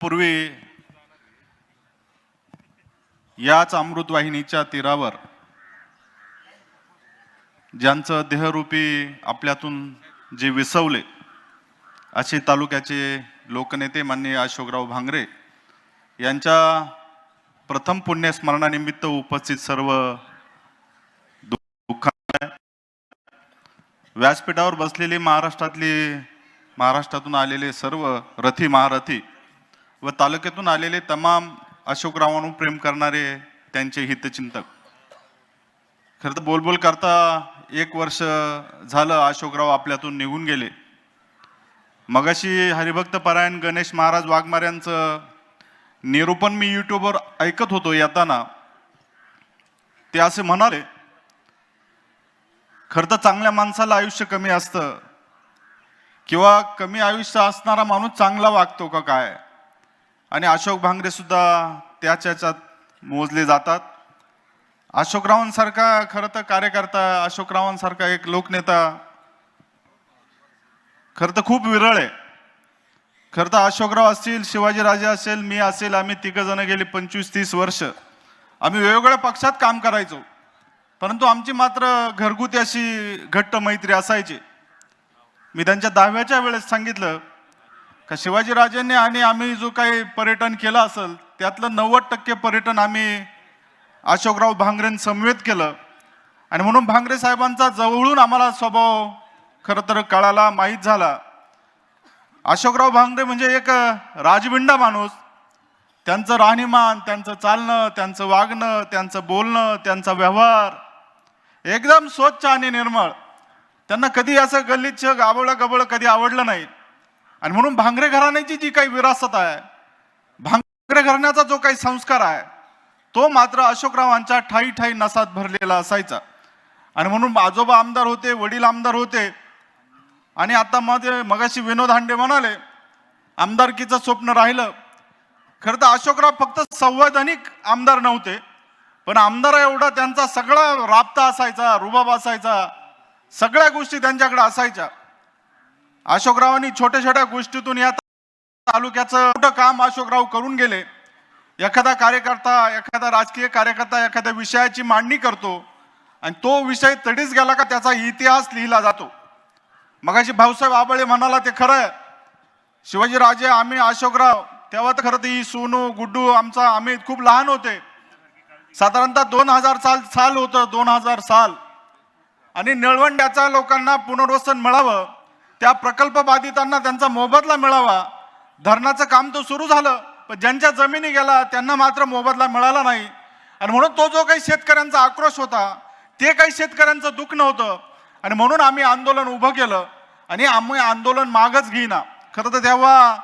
पूर्वी याच अमृतवाहिनीच्या तीरावर ज्यांचं देहरूपी आपल्यातून जे विसवले असे तालुक्याचे लोकनेते माननीय अशोकराव भांगरे यांच्या प्रथम पुण्यस्मरणानिमित्त उपस्थित सर्व दुःख व्यासपीठावर बसलेली महाराष्ट्रातली महाराष्ट्रातून आलेले सर्व रथी महारथी व तालुक्यातून आलेले तमाम अशोकरावांवर प्रेम करणारे त्यांचे हितचिंतक. खरं तर बोलबोल करता एक वर्ष झालं अशोकराव आपल्यातून निघून गेले. मगाशी हरिभक्त परायण गणेश महाराज वाघमाऱ्यांचं निरूपण मी यूट्यूबवर ऐकत होतो येताना. ते असे म्हणाले खरं तर चांगल्या माणसाला आयुष्य कमी असतं. किंवा कमी आयुष्य असणारा माणूस चांगला वागतो का काय? आणि अशोक भांगरे सुद्धा त्याच याच्यात मोजले जातात. अशोकरावांसारखा खरं तर कार्यकर्ता अशोकरावांसारखा एक लोकनेता खरं तर खूप विरळ आहे. खरं तर अशोकराव असतील शिवाजीराजे असेल मी असेल आम्ही तिघंजणं गेली पंचवीस तीस वर्ष. आम्ही वेगवेगळ्या पक्षात काम करायचो. परंतु आमची मात्र घरगुती अशी घट्ट मैत्री असायची. मी त्यांच्या दहाव्याच्या वेळेस सांगितलं का शिवाजीराजेंनी आणि आम्ही जो काही पर्यटन केलं असेल त्यातलं नव्वद टक्के पर्यटन आम्ही अशोकराव भांगरेन समवेत केलं. आणि म्हणून भांगरे साहेबांचा जवळून आम्हाला स्वभाव खरं तर कळाला माहीत झाला. अशोकराव भांगरे म्हणजे एक राजबिंडा माणूस. त्यांचं राहणीमान त्यांचं चालणं त्यांचं वागणं त्यांचं बोलणं त्यांचा व्यवहार. एकदम स्वच्छ आणि निर्मळ. त्यांना कधी असं गल्लीच गाबळं गबळ कधी आवडलं नाही. आणि म्हणून भांगरे घराण्याची जी काही विरासत आहे भांगरे घराण्याचा जो काही संस्कार आहे तो मात्र अशोकरावांच्या ठाई ठाई नसात भरलेला असायचा. आणि म्हणून आजोबा आमदार होते वडील आमदार होते आणि आता मध्ये मगाशी विनोद हांडे म्हणाले आमदारकीचं स्वप्न राहिलं. खरं तर अशोकराव फक्त संवैधानिक आमदार नव्हते पण आमदार एवढा त्यांचा सगळा राबता असायचा रुबाब असायचा सगळ्या गोष्टी त्यांच्याकडे असायच्या. अशोकरावांनी छोट्या छोट्या गोष्टीतून या तालुक्याचं मोठं काम अशोकराव करून गेले. एखादा कार्यकर्ता एखादा राजकीय कार्यकर्ता एखाद्या विषयाची मांडणी करतो आणि तो विषय तडीच गेला का त्याचा इतिहास लिहिला जातो. मगाशी भाऊसाहेब आबळे म्हणाला ते खरं आहे. शिवाजीराजे आम्ही अशोकराव तेव्हा तर खरं ती सोनू गुड्डू आमचा आम्ही खूप लहान होते. साधारणतः दोन हजार साल साल होतं दोन हजार साल. आणि निळवंड्याच्या लोकांना पुनर्वसन मिळावं त्या प्रकल्प बाधितांना त्यांचा मोबदला मिळावा. धरणाचं काम तर सुरू झालं पण ज्यांच्या जमिनी गेला त्यांना मात्र मोबदला मिळाला नाही. आणि म्हणून तो जो काही शेतकऱ्यांचा आक्रोश होता ते काही शेतकऱ्यांचं दुःख नव्हतं. आणि म्हणून आम्ही आंदोलन उभं केलं. आणि आम्ही आंदोलन मागच घेईना. खरं तर तेव्हा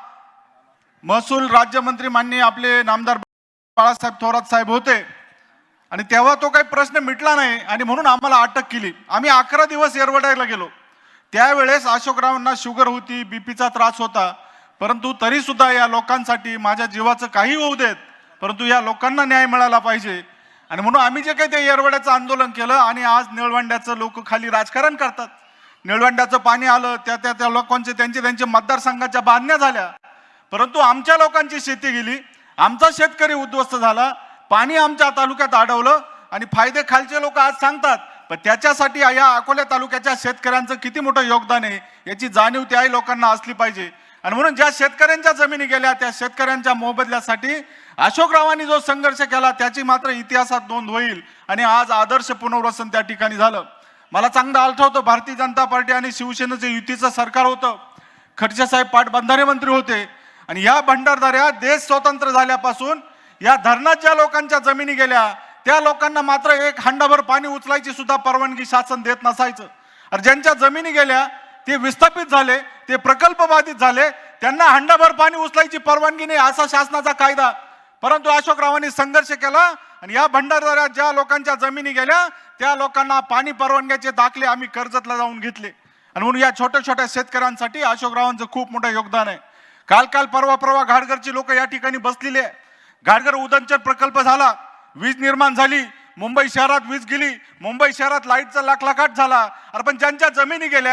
महसूल राज्यमंत्री मान्य आपले नामदार बाळासाहेब थोरात साहेब होते. आणि तेव्हा तो काही प्रश्न मिटला नाही. आणि म्हणून आम्हाला अटक केली. आम्ही अकरा दिवस एरवडायला गेलो. त्यावेळेस अशोकरावांना शुगर होती बीपीचा त्रास होता. परंतु तरी सुद्धा या लोकांसाठी माझ्या जीवाचं काही होऊ देत परंतु या लोकांना न्याय मिळाला पाहिजे. आणि म्हणून आम्ही जे काही ते येरवड्याचं आंदोलन केलं आणि आज निळवंड्याचं लोक खाली राजकारण करतात. निळवंड्याचं पाणी आलं त्या त्या त्या लोकांचे त्यांचे त्यांचे मतदारसंघाच्या बांधण्या झाल्या. परंतु आमच्या लोकांची शेती गेली. आमचा शेतकरी उद्ध्वस्त झाला. पाणी आमच्या तालुक्यात अडवलं आणि फायदे खालचे लोक आज सांगतात. पण त्याच्यासाठी या अकोल्या तालुक्याच्या शेतकऱ्यांचं किती मोठं योगदान आहे याची जाणीव त्याही लोकांना असली पाहिजे. आणि म्हणून ज्या शेतकऱ्यांच्या जमिनी गेल्या त्या शेतकऱ्यांच्या मोबदल्यासाठी अशोकरावांनी जो संघर्ष केला त्याची मात्र इतिहासात नोंद होईल आणि आज आदर्श पुनर्वसन त्या ठिकाणी झालं. मला चांगलं आठवतं भारतीय जनता पार्टी आणि शिवसेनेचं युतीचं सरकार होतं. खडसे साहेब पाटबंधारे मंत्री होते. आणि या भंडारदाऱ्या देश स्वतंत्र झाल्यापासून या धरणात ज्या लोकांच्या जमिनी गेल्या त्या लोकांना मात्र एक हंडाभर पाणी उचलायची सुद्धा परवानगी शासन देत नसायचं. अरे ज्यांच्या जमिनी गेल्या ते विस्थापित झाले ते प्रकल्प बाधित झाले त्यांना हंडाभर पाणी उचलायची परवानगी नाही असा शासनाचा कायदा. परंतु अशोकरावांनी संघर्ष केला आणि या भंडारदाऱ्यात ज्या लोकांच्या जमिनी गेल्या त्या लोकांना पाणी परवानग्याचे दाखले आम्ही कर्जतला जाऊन घेतले. आणि म्हणून या छोट्या छोट्या शेतकऱ्यांसाठी अशोकरावांचं खूप मोठं योगदान आहे. काल काल परवा परवा घाटघरची लोक या ठिकाणी बसलेली आहे. घाटघर उदंचन प्रकल्प झाला. वीज निर्माण झाली मुंबई शहरात वीज गेली मुंबई शहरात लाईटचा लाखलाखाट झाला. अरे पण ज्यांच्या जमिनी गेल्या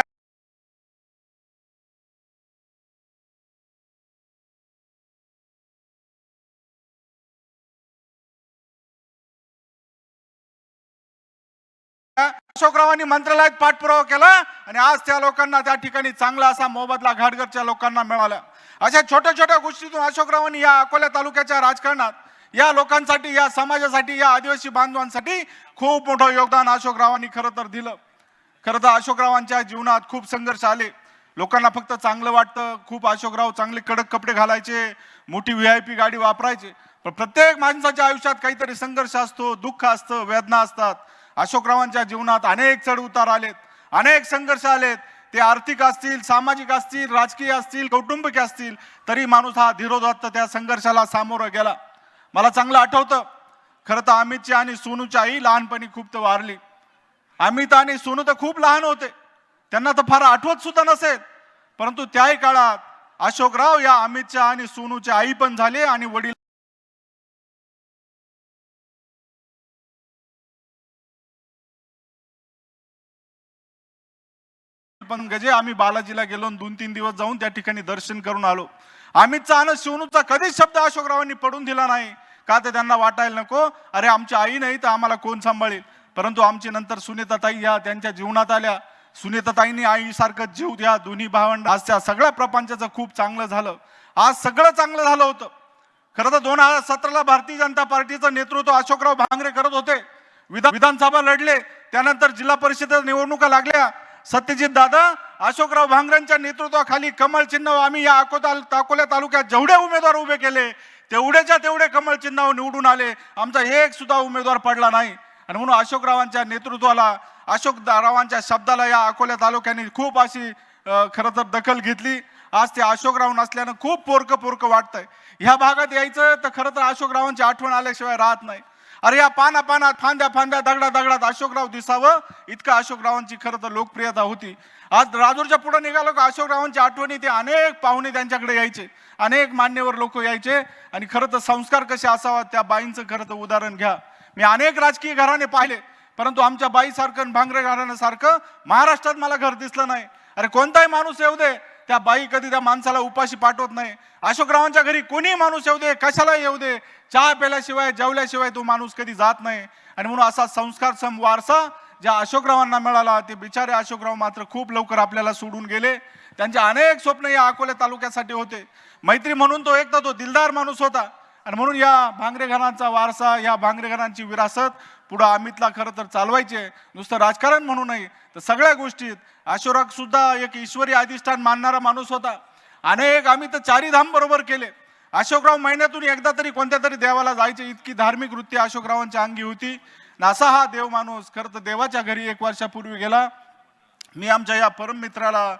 अशोकरावांनी मंत्रालयात पाठपुरावा केला आणि आज त्या लोकांना त्या ठिकाणी चांगला असा मोबदला घाटघरच्या लोकांना मिळाला. अशा छोट्या छोट्या गोष्टीतून अशोकरावांनी या अकोला तालुक्याच्या राजकारणात या लोकांसाठी या समाजासाठी या आदिवासी बांधवांसाठी खूप मोठं योगदान अशोकरावांनी खरं तर दिलं. खरं तर अशोकरावांच्या जीवनात खूप संघर्ष आले. लोकांना फक्त चांगलं वाटतं खूप अशोकराव चांगले कडक कपडे घालायचे मोठी व्ही आय पी गाडी वापरायचे. पण प्रत्येक माणसाच्या आयुष्यात काहीतरी संघर्ष असतो दुःख असतं वेदना असतात. अशोकरावांच्या जीवनात अनेक चढ उतार आलेत अनेक संघर्ष आलेत. ते आर्थिक असतील सामाजिक असतील राजकीय असतील कौटुंबिक असतील तरी माणूस हा धीरोधत्त त्या संघर्षाला सामोरं गेला. मला चांगलं आठवतं. खरं तर अमितची आणि सोनूची आई लहानपणी खूप तर वारली. अमित आणि सोनू तर खूप लहान होते. त्यांना तर फार आठवत सुद्धा नसेल. परंतु त्याही काळात अशोकराव या अमितच्या आणि सोनूच्या आई पण झाले आणि वडील पण गजे आम्ही बालाजीला गेलो दोन तीन दिवस जाऊन त्या ठिकाणी दर्शन करून आलो. अमितचा आणि शिवणूचा कधीच शब्द अशोकरावांनी पडून दिला नाही. का तर त्यांना वाटायला नको? अरे आमची आई नाही तर आम्हाला कोण सांभाळेल? परंतु आमची नंतर सुनीताताई या त्यांच्या जीवनात आल्या. सुनीताताईंनी आईसारखं जीव द्या दोन्ही भावंड. आज त्या सगळ्या प्रपंचाचं खूप चांगलं झालं. आज सगळं चांगलं झालं होतं. खरं तर दोन हजार सतराला भारतीय जनता पार्टीचं नेतृत्व अशोकराव भांगरे करत होते. विधान विधानसभा लढले. त्यानंतर जिल्हा परिषद निवडणुका लागल्या. सत्यजित दादा अशोकराव भांगरेंच्या नेतृत्वाखाली कमळ चिन्ह आम्ही या अकोता अकोल्या तालुक्यात जेवढे उमेदवार उभे केले तेवढ्याच्या तेवढे कमळ चिन्हावर निवडून आले. आमचा एक सुद्धा उमेदवार पडला नाही. आणि म्हणून अशोकरावांच्या नेतृत्वाला अशोक रावांच्या शब्दाला या अकोल्या तालुक्याने खूप अशी खरं तर दखल घेतली. आज ते अशोकराव नसल्यानं खूप पोरकं पोरकं वाटतंय. ह्या भागात यायचं तर खरं तर अशोकरावांची आठवण आल्याशिवाय राहत नाही. अरे या पाना पानात फांद्या फांद्या दगडा दगडात अशोकराव दिसावं. इतकं अशोकरावांची खरं तर लोकप्रियता होती. आज राजूरच्या पुढे निघालो का अशोकरावांची आठवणी ते अनेक पाहुणे त्यांच्याकडे यायचे. अनेक मान्यवर लोक यायचे. आणि खरं तर संस्कार कसे असावा त्या बाईंचं खरं तर उदाहरण घ्या. मी अनेक राजकीय घराणे पाहिले परंतु आमच्या बाईसारखं भांगरे घराण्यासारखं महाराष्ट्रात मला घर दिसलं नाही. अरे कोणताही माणूस येऊ दे त्या बाई कधी त्या माणसाला उपाशी पाठवत नाही. अशोकरावांच्या घरी कोणी माणूस येऊ दे कशाला येऊ दे. चहा प्याल्याशिवाय जेवल्याशिवाय तो माणूस कधी जात नाही. आणि म्हणून असा संस्कार सम वारसा ज्या अशोकरावांना मिळाला ते बिचारे अशोकराव मात्र खूप लवकर आपल्याला सोडून गेले. त्यांचे अनेक स्वप्न या अकोले तालुक्यासाठी होते. मैत्री म्हणून तो एक तर तो दिलदार माणूस होता. आणि म्हणून या भांगरे घरांचा वारसा या भांगरे घरांची विरासत पुढं अमितला खरं तर चालवायचे. नुसतं राजकारण म्हणू नये तर सगळ्या गोष्टीत अशोरक सुद्धा एक ईश्वरी अधिष्ठान मानणारा माणूस होता. अनेक आम्ही तर चारीधाम बरोबर केले. अशोकराव महिन्यातून एकदा तरी कोणत्या तरी देवाला जायचे. इतकी धार्मिक वृत्ती अशोकरावांच्या अंगी होती. नासा असा हा देव माणूस खरं तर देवाच्या घरी एक वर्षापूर्वी गेला. मी आमच्या या परम मित्राला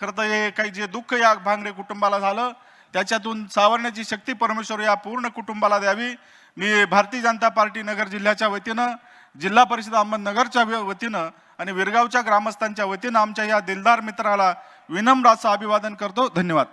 खरं तर हे काही जे दुःख या भांगरे कुटुंबाला झालं. त्याच्यातून सावरण्याची शक्ती परमेश्वर या पूर्ण कुटुंबाला द्यावी. मी भारतीय जनता पार्टी नगर जिल्ह्याच्या वतीनं जिल्हा परिषद अहमदनगरच्या व- वतीनं आणि विरगावच्या ग्रामस्थांच्या वतीनं आमच्या या दिलदार मित्राला विनम्र असं अभिवादन करतो. धन्यवाद.